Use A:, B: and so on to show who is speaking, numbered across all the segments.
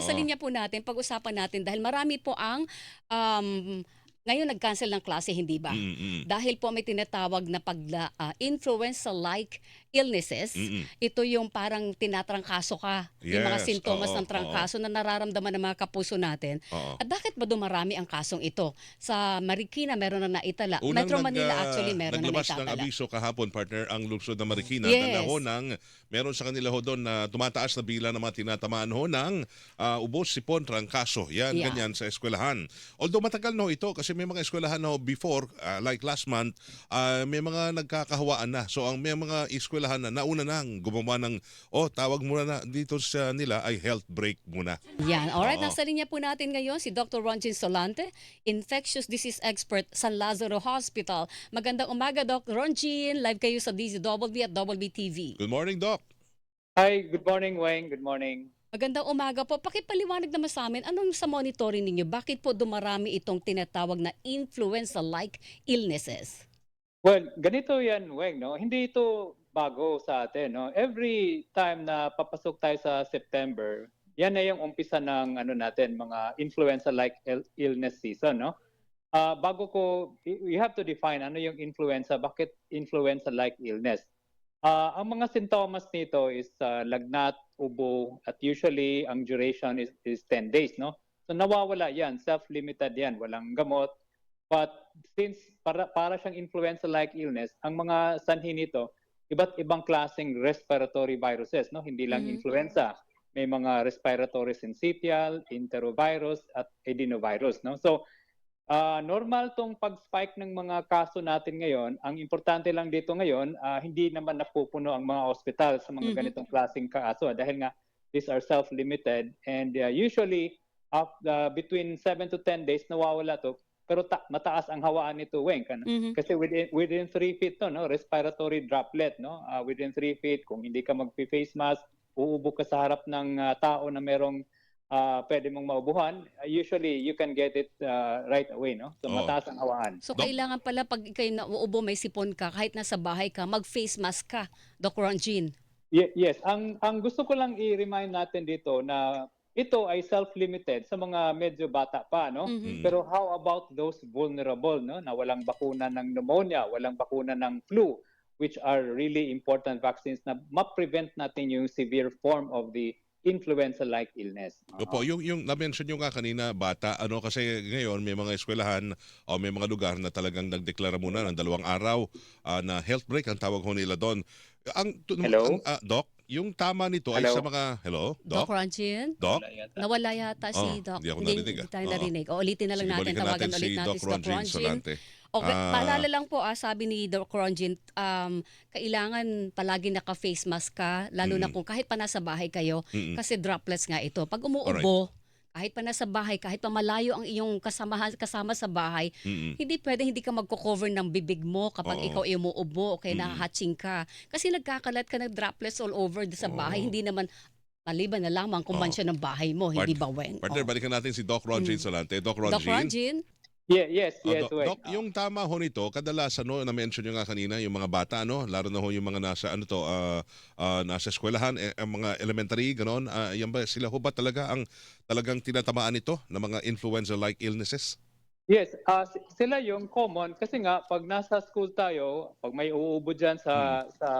A: Sa
B: Oo.
A: linya po natin, pag-usapan natin dahil marami po ang um, ngayon nag-cancel ng klase, hindi ba?
B: Mm, mm,
A: Dahil po may tinatawag na pag ah, influenza-like illnesses.
B: mm, mm.
A: Ito yung parang tinatrangkaso ka. yung mga
B: Yes,
A: sintomas
B: oo,
A: ng trangkaso na nararamdaman ng mga kapuso natin.
B: Oo.
A: At bakit ba dumarami ang kasong ito? Sa Marikina meron na naitala.
B: Unang
A: Metro
B: nag,
A: Manila
B: ah,
A: actually meron na
B: naglabas ng abiso kahapon, partner, ang lungsod ng Marikina.
A: Yes.
B: Na ho ng, meron sa kanila ho doon na tumataas na bilang ng mga tinatamaan ho ng ah, ubos, sipon, trangkaso. Yan,
A: Yeah.
B: ganyan sa eskwelahan. Although matagal na ho ito kasi may mga eskwelahan na ho before, ah, like last month, ah, may mga nagkakahawaan na. So ang may mga eskwelahan na nauna nang gumawa ng, oh, tawag muna na dito sa nila ay health break muna.
A: Yan. Alright,
B: Oo.
A: nasa linya po natin ngayon si Dr. Ronjin Solante, infectious disease expert San Lazaro Hospital. Magandang umaga, Dr. Ronjin. Live kayo sa DZW at WBTV.
B: Good morning, Doc.
C: Hi, good morning, Wayne. Good morning.
A: Magandang umaga po. Pakipaliwanag naman sa amin, anong sa monitoring ninyo? Bakit po dumarami itong tinatawag na influenza-like illnesses?
C: Well, ganito yan, Weng, no? Hindi ito bago sa atin, no? Every time na papasok tayo sa September, yan na yung umpisa ng ano natin, mga influenza-like ill- illness season, no? Ah, bago ko, you have to define ano yung influenza, bakit influenza-like illness. Ah, ang mga sintomas nito is ah, lagnat, ubo, at usually ang duration is, is 10 days, no? So nawawala yan, self-limited yan, walang gamot. But since para, para siyang influenza-like illness, ang mga sanhi nito, iba't ibang klaseng respiratory viruses, no? Hindi lang
A: Mhm.
C: influenza. May mga respiratory syncytial, enterovirus, at adenovirus, no? So, ah, normal tong pag-spike ng mga kaso natin ngayon. Ang importante lang dito ngayon, ah, hindi naman napupuno ang mga ospital sa mga
A: Mhm.
C: ganitong klaseng kaso. Dahil nga, these are self-limited and ah, usually, af- ah, between 7 to 10 days, nawawala to. Pero ta- mataas ang hawaan nito, Weng. Ano?
A: Mhm.
C: Kasi within within 3 feet to, no, respiratory droplet, no. Ah, within 3 feet kung hindi ka magpi-face mask, uubo ka sa harap ng ah, tao na merong ah, pwede mong maubuhan, ah, usually you can get it ah, right away, no. So
B: Oo.
C: mataas ang hawaan.
A: So
B: Doc-
A: kailangan pala pag ikay nauubo, may sipon ka, kahit nasa bahay ka, mag-face mask ka, Dr. Ronjin.
C: Ye- yes, ang ang gusto ko lang i-remind natin dito na ito ay self-limited sa mga medyo bata pa, no.
A: Mhm.
B: Mm.
C: Pero how about those vulnerable, no, na walang bakuna ng pneumonia, walang bakuna ng flu, which are really important vaccines na ma-prevent natin yung severe form of the influenza-like illness.
B: Opo, yung yung na-mention nyo nga kanina bata ano kasi ngayon may mga eskwelahan o may mga lugar na talagang nagdeklara muna ng dalawang araw ah, na health break ang tawag ho nila doon. Ang,
C: Hello?
B: ang, ah, doc, yung tama nito ay
C: Hello?
B: sa mga hello,
A: Doc
B: doc,
A: Ronjin?
B: doc.
A: Nawala yata si
B: Oh,
A: Doc.
B: hindi ako narinig,
A: hindi
B: ah.
A: tayo
B: Oo.
A: narinig. O, ulitin na lang
B: Sige,
A: natin. Tawagan
B: natin
A: ulit
B: si
A: natin
B: Doc
A: si Doc
B: Ronjin
A: Ronjin.
B: Solante.
A: Okay,
B: Ah.
A: paalala lang po, ah, sabi ni Doc Ronjin, um, kailangan palagi naka-face mask ka, lalo na
B: Mm.
A: kung kahit pa nasa bahay kayo,
B: Mm-mm.
A: kasi droplets nga ito. Pag umuubo, kahit pa nasa bahay, kahit pa malayo ang iyong kasamahan, kasama sa bahay,
B: Mm-mm.
A: hindi pwede hindi ka magko-cover ng bibig mo kapag
B: Oo.
A: ikaw ay umuubo o kaya
B: Mm.
A: nahahatching ka. Kasi nagkakalat ka ng droplets all over sa bahay,
B: Oo.
A: hindi naman maliban na lamang kung mansya ng bahay mo, hindi ba, Weng?
B: Partner,
A: Oo.
B: balikan natin si Doc Ronjin
A: Mm.
B: Solante. Doc
A: Doc
B: Ronjin.
A: Ronjin?
C: Yeah, yes,
B: Oh,
C: yes,
B: Doc. Doc, yung tama ho nito, kadalasan no, na-mention nyo nga kanina, yung mga bata, no, laro na ho yung mga nasa, ano to, ah, ah, nasa eskwelahan, eh, ang mga elementary, ganon, ah, yan ba, sila ho ba talaga ang talagang tinatamaan nito ng mga influenza-like illnesses?
C: Yes, ah, si- sila yung common kasi nga pag nasa school tayo, pag may uubo diyan sa sa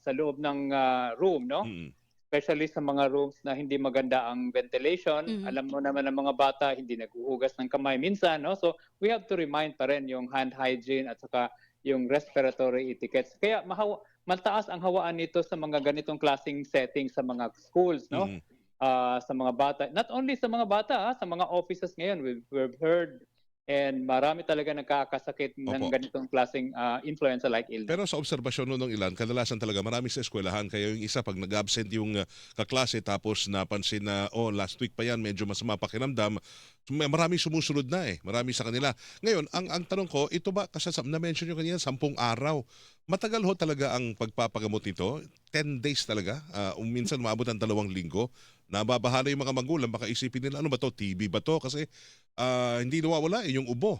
C: sa loob ng ah, room, no?
B: Mm.
C: Especially sa mga rooms na hindi maganda ang ventilation,
A: Mhm.
C: alam mo naman ng mga bata hindi naghuhugas ng kamay minsan, no? So we have to remind pa rin yung hand hygiene at saka yung respiratory etiquettes. Kaya mahaw mataas ang hawaan nito sa mga ganitong klaseng setting sa mga schools, no?
B: Mm.
C: ah, sa mga bata. Not only sa mga bata, ah, sa mga offices ngayon, we've, we've heard and marami talaga nagkakasakit ng
B: Opo.
C: ganitong klaseng ah, influenza-like illness.
B: Pero sa obserbasyon no, ng ilan, kadalasan talaga marami sa eskwelahan, kaya yung isa pag nag-absent yung uh, kaklase tapos napansin na, oh, last week pa yan, medyo masama pakiramdam, may- marami sumusunod na eh, marami sa kanila. Ngayon, ang, ang tanong ko, ito ba, kasi sa- na-mention nyo kanina, sampung araw, matagal ho talaga ang pagpapagamot nito? 10 days talaga? Uh, minsan maabot ng dalawang linggo? Nababahala yung mga magulang, baka isipin nila, ano ba to, TB ba to? Kasi ah, hindi nawawala eh, yung ubo.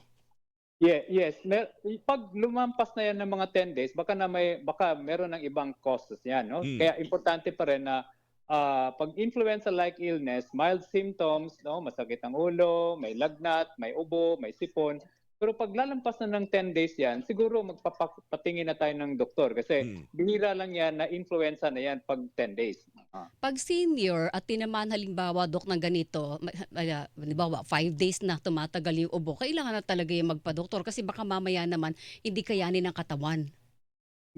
C: Yeah, yes. Mer- pag lumampas na yan ng mga 10 days, baka na may baka meron ng ibang causes yan, no?
B: Hmm.
C: Kaya importante pa rin na ah, pag influenza-like illness, mild symptoms, no, masakit ang ulo, may lagnat, may ubo, may sipon. Pero pag lalampas na ng 10 days yan, siguro magpapatingin na tayo ng doktor kasi
B: Mm.
C: bihira lang yan na influenza na yan pag 10 days. Ah.
A: Pag senior at tinamaan halimbawa, Dok, ng ganito, uh, halimbawa, five days na tumatagal yung ubo, kailangan na talaga yung magpa-doktor kasi baka mamaya naman hindi kayanin ng katawan.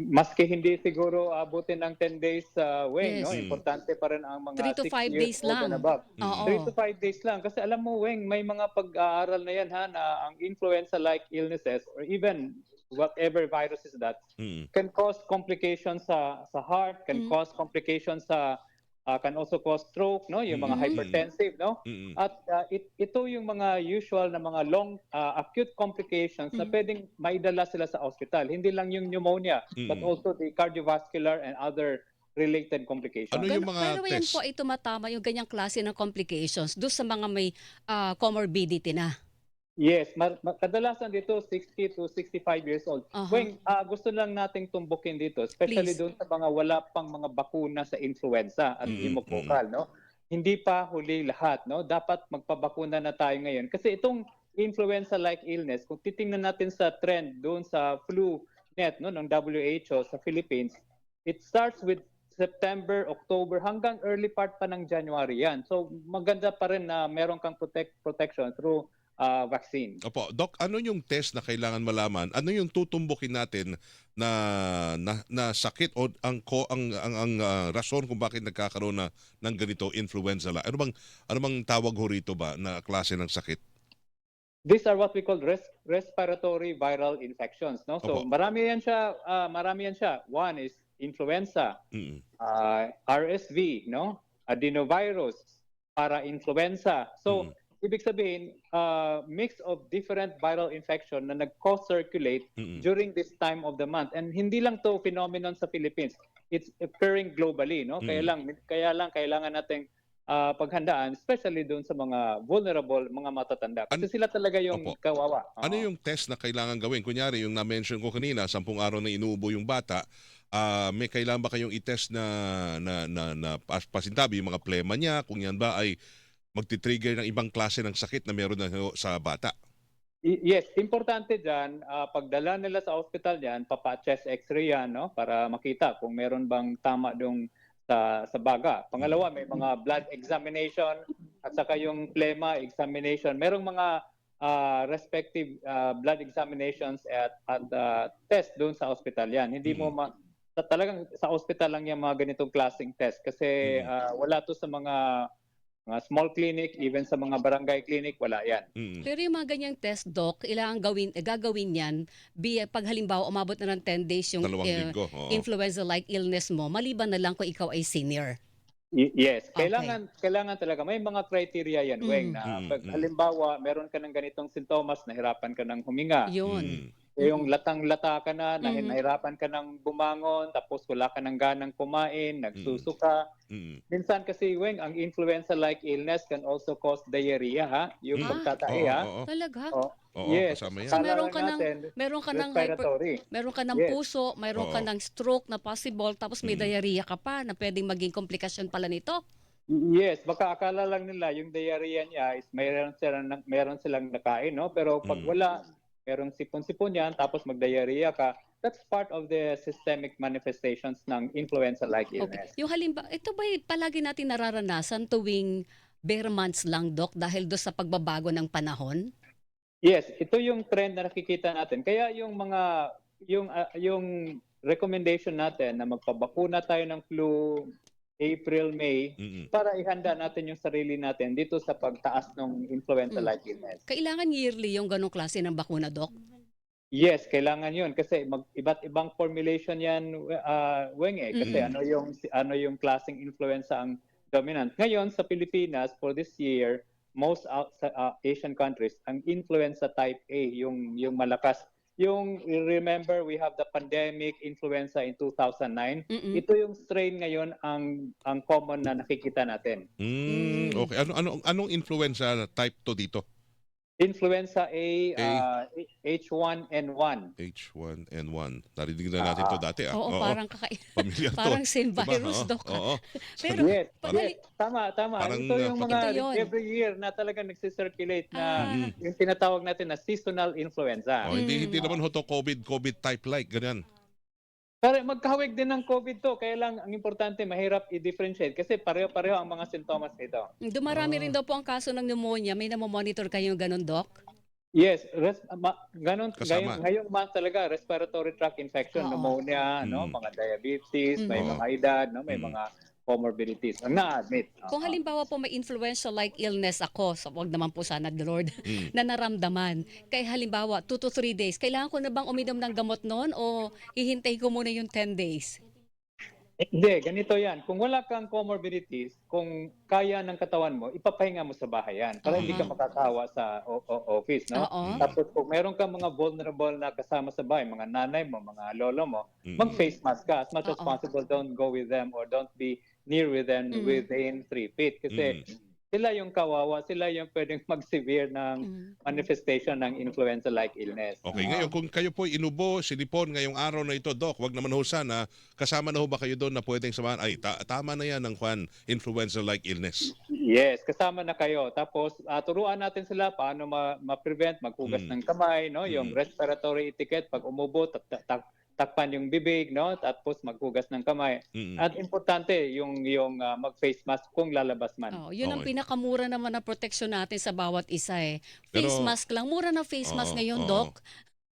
C: Maski hindi siguro abutin ng 10 days sa Weng,
A: Yes.
C: no?
B: Mm.
C: Importante pa rin ang mga
A: Three to
C: 6
A: five
C: years
A: days
C: old
A: lang.
B: Mm.
A: Oo.
C: 3 to 5 days lang. Kasi alam mo, Weng, may mga pag-aaral na yan ha, na ang influenza-like illnesses or even whatever virus is that
B: Mm.
C: can cause complications sa sa heart, can
A: Mm.
C: cause complications sa ah, can also cause stroke, no? Yung mga
B: Mm.
C: hypertensive, no?
B: Mm.
C: At ah, it, ito yung mga usual na mga long ah, acute complications na
A: Mm.
C: pwedeng maidala sila sa hospital. Hindi lang yung pneumonia, but
B: Mm.
C: also the cardiovascular and other related complications.
B: Ano yung mga
A: pero yan po ay tumatama yung ganyang klase ng complications doon sa mga may ah, comorbidity na.
C: Yes, mar- ma- kadalasan dito 60 to 65 years old.
A: Aha.
C: Weng, ah, gusto lang nating tumbukin dito, especially
A: Please.
C: doon sa mga wala pang mga bakuna sa influenza at
B: Mm,
C: pneumococcal, no? Hindi pa huli lahat, no? Dapat magpabakuna na tayo ngayon kasi itong influenza-like illness, kung titingnan natin sa trend doon sa flu net no ng WHO sa Philippines, it starts with September, October hanggang early part pa ng January yan. So maganda pa rin na meron kang protect protection through ah, vaccine.
B: Opo, Doc, ano yung test na kailangan malaman? Ano yung tutumbukin natin na na, na sakit o ang ko ang ang, ang ah, rason kung bakit nagkakaroon na ng ganito influenza la? Ano bang ano bang tawag ho rito ba na klase ng sakit?
C: These are what we call res- respiratory viral infections, no? So
B: Opo.
C: marami yan siya, ah, marami yan siya. One is influenza,
B: Mm.
C: ah, RSV, no? Adenovirus, para-influenza. So
B: Mm.
C: Ibig sabihin, ah, mix of different viral infection na nag-co-circulate
B: Mm.
C: during this time of the month. And hindi lang to phenomenon sa Philippines. It's occurring globally, no? Kaya
B: Mm.
C: lang kaya lang kailangan nating ah, paghandaan especially doon sa mga vulnerable, mga matatanda. Kasi
B: An-
C: sila talaga yung
B: Opo.
C: kawawa.
B: Ano
C: Oo.
B: yung test na kailangan gawin? Kunyari, yung na-mention ko kanina, sampung araw na inuubo yung bata, ah, may kailangan ba kayong i-test na, na, na, na pas- pasintabi, yung mga plema niya, kung yan ba ay magti-trigger ng ibang klase ng sakit na meron na sa bata?
C: Yes, importante dyan, ah, pagdala nila sa hospital yan, papa-chest x-ray yan, no? Para makita kung meron bang tama dong sa, sa baga. Pangalawa, may mga blood examination at saka yung plema examination. Merong mga ah, respective ah, blood examinations at, at ah, test doon sa hospital yan. Hindi mo ma- sa, talagang sa hospital lang yung mga ganitong klaseng test kasi
B: Mm.
C: ah, wala to sa mga mga small clinic, even sa mga barangay clinic, wala yan.
B: Mm.
A: Pero yung mga ganyang test, Doc, kailangan gawin, eh, gagawin yan bi- pag halimbawa umabot na ng 10 days yung
B: Dalawang
A: eh,
B: linggo. oo.
A: influenza-like illness mo, maliban na lang kung ikaw ay senior.
C: Y- Yes,
A: Okay.
C: kailangan kailangan talaga may mga criteria yan,
A: Mm.
C: Weng, na
B: Mm,
C: pag
B: mm.
C: halimbawa meron ka ng ganitong sintomas, nahirapan ka ng huminga.
A: Yun.
B: Mm.
C: Eh, Yung latang-lata ka na,
A: Mhm.
C: nahirapan ka ng bumangon, tapos wala ka ng ganang kumain, nagsusuka.
B: Mm.
C: Minsan kasi, Weng, ang influenza-like illness can also cause diarrhea, ha? Yung
B: Mm.
C: pagkatae,
B: Oo,
C: ha?
B: oo,
A: Talaga?
C: Oo.
B: oo,
C: yes.
B: kasama yan.
A: So, meron ka ng- Meron ka ng hyper,
C: respiratory.
A: meron ka ng
C: Yes.
A: puso, meron ka
B: Oo.
A: ng stroke na possible, tapos may
B: Mm.
A: diarrhea ka pa na pwedeng maging komplikasyon pala nito.
C: Yes, baka akala lang nila yung diarrhea niya is mayroon silang meron silang nakain, no? Pero pag
B: Mm.
C: wala, merong sipon-sipon yan tapos magdiarrhea ka, that's part of the systemic manifestations ng influenza-like
A: Okay.
C: illness.
A: Yung halimbawa, ito ba palagi natin nararanasan tuwing bare months lang, Doc, dahil do sa pagbabago ng panahon?
C: Yes, ito yung trend na nakikita natin. Kaya yung mga yung ah, yung recommendation natin na magpabakuna tayo ng flu April, May
B: Mm.
C: para ihanda natin yung sarili natin dito sa pagtaas ng influenza-like illness.
A: Kailangan yearly yung ganong klase ng bakuna, Doc?
C: Yes, kailangan 'yun kasi mag iba't ibang formulation 'yan uh, weng eh kasi
B: Mm.
C: ano yung ano yung klaseng influenza ang dominant. Ngayon sa Pilipinas for this year, most out, uh, Asian countries, ang influenza type A yung yung malakas. Yung remember we have the pandemic influenza in 2009.
A: Mm-mm.
C: Ito yung strain ngayon ang ang common na nakikita natin.
B: Mm.
A: Mm.
B: Okay. Ano ano anong influenza type to dito?
C: Influenza A,
B: A.
C: uh, H1N1.
B: H1N1. Narinig na natin
C: Ah.
B: to dati ah.
A: Oo, parang kaka-
B: Familiar to.
A: parang same
B: Diba?
A: virus,
B: Oo,
A: Doc.
B: Oo.
A: Pero
C: yes,
A: pag
C: yes, tama, tama.
B: Parang,
C: ito yung
B: uh,
C: mga
A: Ito yun.
C: every year na talaga nagsisirculate na
A: Ah.
C: yung tinatawag natin na seasonal influenza.
B: Oh, hindi
A: Mm.
B: hindi naman ho to COVID COVID type like ganyan.
C: Pero magkahawig din ng COVID to, kaya lang ang importante mahirap i-differentiate kasi pareho-pareho ang mga sintomas nito.
A: Dumarami
B: Ah.
A: rin daw po ang kaso ng pneumonia. May namomonitor kayong ganun, Doc?
C: Yes, res, ma, ganun,
B: Kasama.
C: ngayong, ngayong month talaga, respiratory tract infection,
A: Oo.
C: pneumonia, no,
B: Mm.
C: mga diabetes, may
B: Mm.
C: mga edad, no, may
B: Mm.
C: mga comorbidities. Ang na-admit. Oo.
A: Kung halimbawa po may influenza-like illness ako, so wag naman po sana, the Lord,
B: Mm.
A: na naramdaman. Kaya halimbawa, 2 to 3 days, kailangan ko na bang uminom ng gamot noon o hihintay ko muna yung 10 days?
C: Hindi, ganito yan. Kung wala kang comorbidities, kung kaya ng katawan mo, ipapahinga mo sa bahay yan para hindi ka
A: Oo.
C: makakawa sa o- o- office. No?
A: Oo.
C: Tapos kung meron kang mga vulnerable na kasama sa bahay, mga nanay mo, mga lolo mo,
B: Mm.
C: mag-face mask ka. As much as
A: Oo.
C: possible, don't go with them or don't be near with them
A: Mm.
C: within three feet. Kasi sila yung kawawa, sila yung pwedeng mag-severe ng
A: Mm.
C: manifestation ng influenza-like illness.
B: Okay, ngayon kung kayo po inubo, sinipon ngayong araw na ito, Doc, wag naman ho sana, kasama na ho ba kayo doon na pwedeng samahan? Ay, ta- tama na yan ng Juan, influenza-like illness.
C: Yes, kasama na kayo. Tapos ah, turuan natin sila paano ma- ma-prevent maghugas
B: Mm.
C: ng kamay, no? Yung
B: Mm.
C: respiratory etiquette pag umubo, tak- tak- tak- takpan yung bibig, no? Tapos maghugas ng kamay.
B: Mm-mm.
C: At importante yung yung ah, mag-face mask kung lalabas man.
A: Oh, yun ang
B: Okay.
A: pinakamura naman na proteksyon natin sa bawat isa eh. Face
B: Pero-
A: mask lang. Mura na face mask
B: Oo,
A: ngayon,
B: oo.
A: Doc.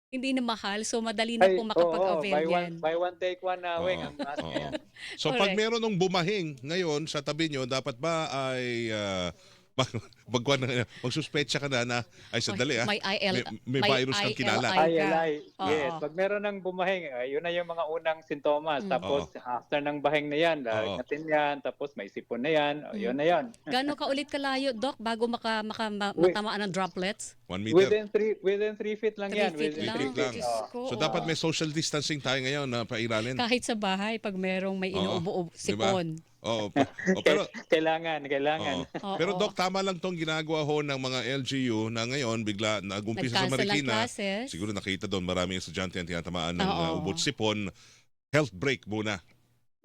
A: Hindi na mahal, so madali na po makapag-avail
C: buy
A: yan.
C: one, buy one take one na, weng,
B: Oo,
C: ang mask yan.
B: So pag
A: Correct.
B: meron ng bumahing ngayon sa tabi nyo, dapat ba ay uh, mag, magkuhan na, magsuspecha ka na na, ay sandali ah,
A: May IL,
B: may, may virus kang kilala.
A: ILI.
C: Yes, pag meron ng bumahing, ah, yun na yung mga unang sintomas.
A: Mm.
C: Tapos after ng bahing na yan,
B: Oo.
C: ingatin yan, tapos may sipon na yan, oh,
A: Mm.
C: yun na yan.
A: Gano'n ka ulit kalayo, Doc, bago maka, maka, matamaan ng droplets?
B: One meter.
C: Within three within three feet lang
A: Three
C: yan.
A: feet
C: within
A: lang.
B: three feet lang.
A: Ko,
B: So dapat may social distancing tayo ngayon na pairalin.
A: Kahit sa bahay, pag merong may
B: Oo.
A: inuubo
B: Diba? Oh, pero
C: Kailangan, kailangan.
B: Oo. Pero Doc, tama lang tong ginagawa ho ng mga LGU na ngayon bigla nagumpisa sa Marikina. Siguro nakita doon maraming estudyante ang tinatamaan ng
A: Oo.
B: uh, ubot sipon. Health break muna.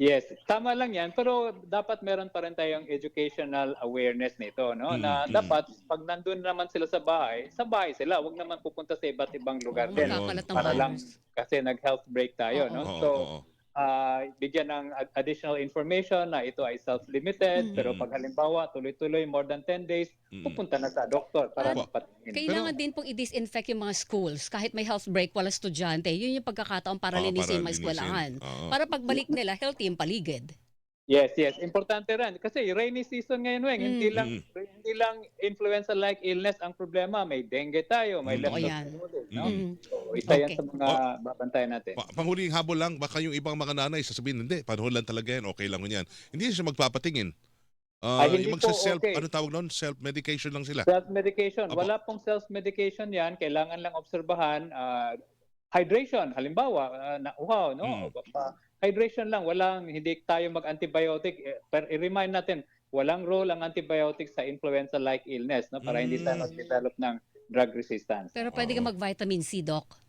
C: Yes, tama lang yan. Pero dapat meron pa rin tayong educational awareness nito. No?
B: Mm,
C: na
B: mm.
C: dapat pag nandun naman sila sa bahay, sa bahay sila. Huwag naman pupunta sa iba't ibang lugar
A: Oo,
C: din. Para lang kasi nag-health break tayo.
A: Oo.
C: no?
B: Oo,
C: So,
B: oo.
C: Ah, bigyan ng ad- additional information na ito ay self-limited.
A: Mm.
C: Pero pag halimbawa, tuloy-tuloy more than 10 days,
B: Mm.
C: pupunta na sa doktor para
B: Opo.
C: mapatingin.
A: Kailangan din pong i-disinfect yung mga schools. Kahit may health break, wala estudyante. Yun yung pagkakataon para
B: Oo,
A: linisin yung mga eskwelahan.
B: Oo.
A: Para pagbalik nila, healthy yung paligid.
C: Yes, yes. Importante rin. Kasi rainy season ngayon, Weng. Hindi
A: Mm.
C: lang hindi lang influenza-like illness ang problema. May dengue tayo, may
B: Mm.
C: Leptospirosis, no?
A: Mm.
C: So, isa yan
A: Okay.
C: sa mga babantayan natin.
B: Pa- panghuling habol lang, baka yung ibang mga nanay sasabihin, hindi, panahon lang talaga yan, okay lang yan. Hindi siya magpapatingin. Ah,
C: Ay, hindi
B: yung
C: po,
B: self,
C: okay.
B: ano tawag noon? Self-medication lang sila.
C: Self-medication.
B: Apo.
C: Wala pong self-medication yan. Kailangan lang obserbahan. ah, hydration, halimbawa, uh, nauhaw, no?
B: Mm.
C: Hydration lang. Walang, hindi tayo mag-antibiotic. Eh, Pero i-remind natin, walang role ang antibiotic sa influenza-like illness, no? Para hindi tayo
B: Mm.
C: mag-develop ng drug resistance.
A: Pero pwede ka mag-vitamin C, Doc.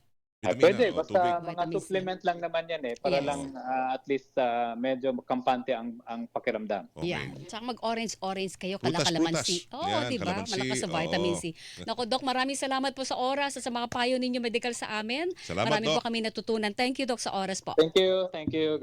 B: Vitamina
C: pwede,
B: o
C: basta
B: tubig.
C: mga
A: Vitamin C.
C: supplement lang naman yan eh, para
A: Yes.
C: lang ah, at least ah, medyo kampante ang ang pakiramdam.
B: Okay.
A: Yan. Tsaka mag-orange-orange kayo,
B: Prutas,
A: kalakalamansi.
B: prutas.
A: Oo,
B: Yan,
A: di ba?
B: kalamansi,
A: Malakas sa vitamin
B: oo.
A: C. Naku, Doc, maraming salamat po sa oras at sa mga payo ninyo medical sa amin.
B: Salamat,
A: Marami
B: Doc.
A: po kami natutunan. Thank you, Doc, sa oras po.
C: Thank you, thank you.